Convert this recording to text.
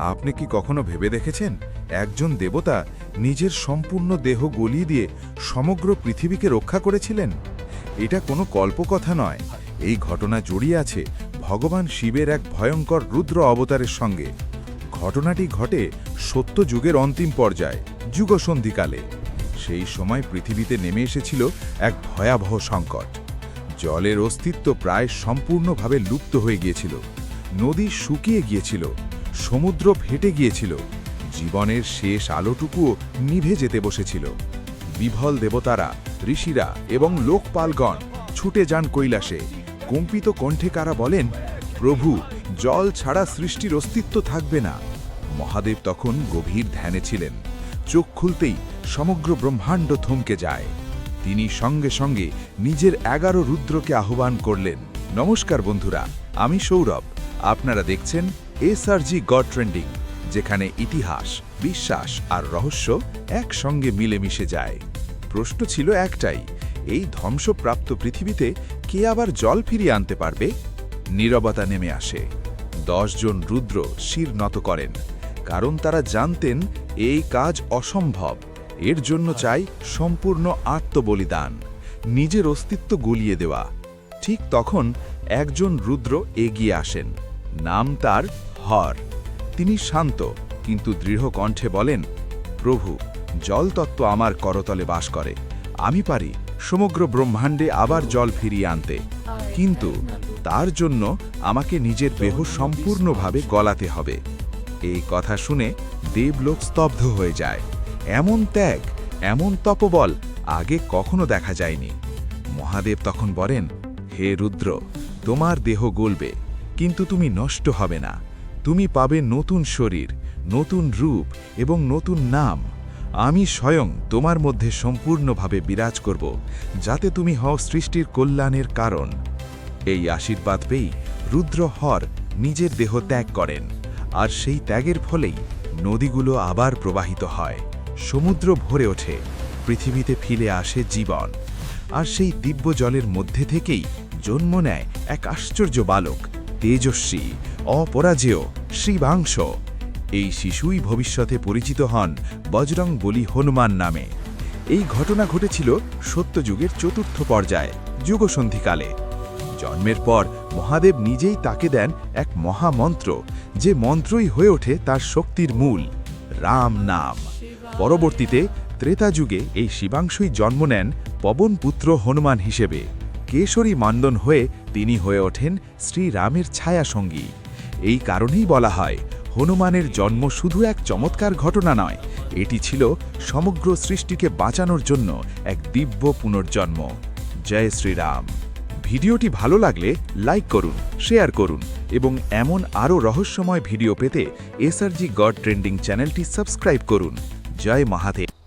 আপনি কি কখনো ভেবে দেখেছেন? একজন দেবতা নিজের সম্পূর্ণ দেহ গলিয়ে দিয়ে সমগ্র পৃথিবীকে রক্ষা করেছিলেন? এটা কোনো কল্পকথা নয়। এই ঘটনা জড়িয়ে আছে ভগবান শিবের এক ভয়ঙ্কর রুদ্র অবতারের সঙ্গে। ঘটনাটি ঘটে সত্য যুগের অন্তিম পর্যায়ে, যুগসন্ধিকালে। সেই সময় পৃথিবীতে নেমে এসেছিল এক ভয়াবহ সংকট। জলের অস্তিত্ব প্রায় সম্পূর্ণভাবে লুপ্ত হয়ে গিয়েছিল। নদী শুকিয়ে গিয়েছিল। সমুদ্র ফেটে গিয়েছিল। জীবনের শেষ আলোটুকুও নিভে যেতে বসেছিল। বিভল দেবতারা, ঋষিরা এবং লোকপালগণ ছুটে যান কৈলাসে। কম্পিত কণ্ঠে কারা বলেন, প্রভু, জল ছাড়া সৃষ্টির অস্তিত্ব থাকবে না। মহাদেব তখন গভীর ধ্যানে ছিলেন। চোখ খুলতেই সমগ্র ব্রহ্মাণ্ড থমকে যায়। তিনি সঙ্গে সঙ্গে নিজের এগারো রুদ্রকে আহ্বান করলেন, নমস্কার বন্ধুরা, আমি সৌরভ। আপনারা দেখছেন এসআরজি গড ট্রেন্ডিং, যেখানে ইতিহাস, বিশ্বাস আর রহস্য একসঙ্গে মিলেমিশে যায়। প্রশ্ন ছিল একটাই, এই ধ্বংসপ্রাপ্ত পৃথিবীতে কে আবার জল ফিরিয়ে আনতে পারবে? নীরবতা নেমে আসে। দশজন রুদ্র শির নত করেন, কারণ তারা জানতেন এই কাজ অসম্ভব। এর জন্য চাই সম্পূর্ণ আত্মবলিদান, নিজের অস্তিত্ব গলিয়ে দেওয়া। ঠিক তখন একজন রুদ্র এগিয়ে আসেন, নাম তার হর তিনি শান্ত, কিন্তু দৃঢ় কণ্ঠে বলেন, প্রভু জলতত্ত্ব আমার করতলে বাস করে। আমি পারি সমগ্র ব্রহ্মাণ্ডে আবার জল ফিরিয়ে আনতে। কিন্তু তার জন্য আমাকে নিজের দেহ সম্পূর্ণভাবে গলাতে হবে। এই কথা শুনে দেবলোক স্তব্ধ হয়ে যায়। এমন ত্যাগ, এমন তপবল আগে কখনো দেখা যায়নি। মহাদেব তখন বলেন, হে রুদ্র, তোমার দেহ গলবে, কিন্তু তুমি নষ্ট হবে না। তুমি পাবে নতুন শরীর, নতুন রূপ এবং নতুন নাম। আমি স্বয়ং তোমার মধ্যে সম্পূর্ণভাবে বিরাজ করব, যাতে তুমি হও সৃষ্টির কল্যাণের কারণ। এই আশীর্বাদ পেয়েই রুদ্র হর নিজের দেহ ত্যাগ করেন, আর সেই ত্যাগের ফলেই নদীগুলো আবার প্রবাহিত হয়। সমুদ্র ভরে ওঠে, পৃথিবীতে ফিরে আসে জীবন, আর সেই দিব্য জলের মধ্যে থেকেই জন্ম নেয় এক আশ্চর্য বালক। তেজস্বী, অপরাজেয় শ্রীবাংশ এই শিশুই ভবিষ্যতে পরিচিত হন বজরং বলি হনুমান নামে। এই ঘটনা ঘটেছিল সত্যযুগের চতুর্থ পর্যায়ে, যুগসন্ধিকালে। জন্মের পর মহাদেব নিজেই তাকে দেন এক মহামন্ত্র, যে মন্ত্রই হয়ে ওঠে তার শক্তির মূল, রাম নাম। পরবর্তীতে ত্রেতা যুগে এই শিবাংশুই জন্ম নেন পবনপুত্র হনুমান হিসেবে। কেশরী মান্দন হয়ে তিনি হয়ে ওঠেন শ্রীরামের ছায়াসঙ্গী। এই কারণেই বলা হয়, হনুমানের জন্ম শুধু এক চমৎকার ঘটনা নয়, এটি ছিল সমগ্র সৃষ্টিকে বাঁচানোর জন্য এক দিব্য পুনর্জন্ম। জয় শ্রীরাম। ভিডিওটি ভালো লাগলে লাইক করুন, শেয়ার করুন এবং এমন আরও রহস্যময় ভিডিও পেতে এসআরজি গড ট্রেন্ডিং চ্যানেলটি সাবস্ক্রাইব করুন। জয় মহাদেব।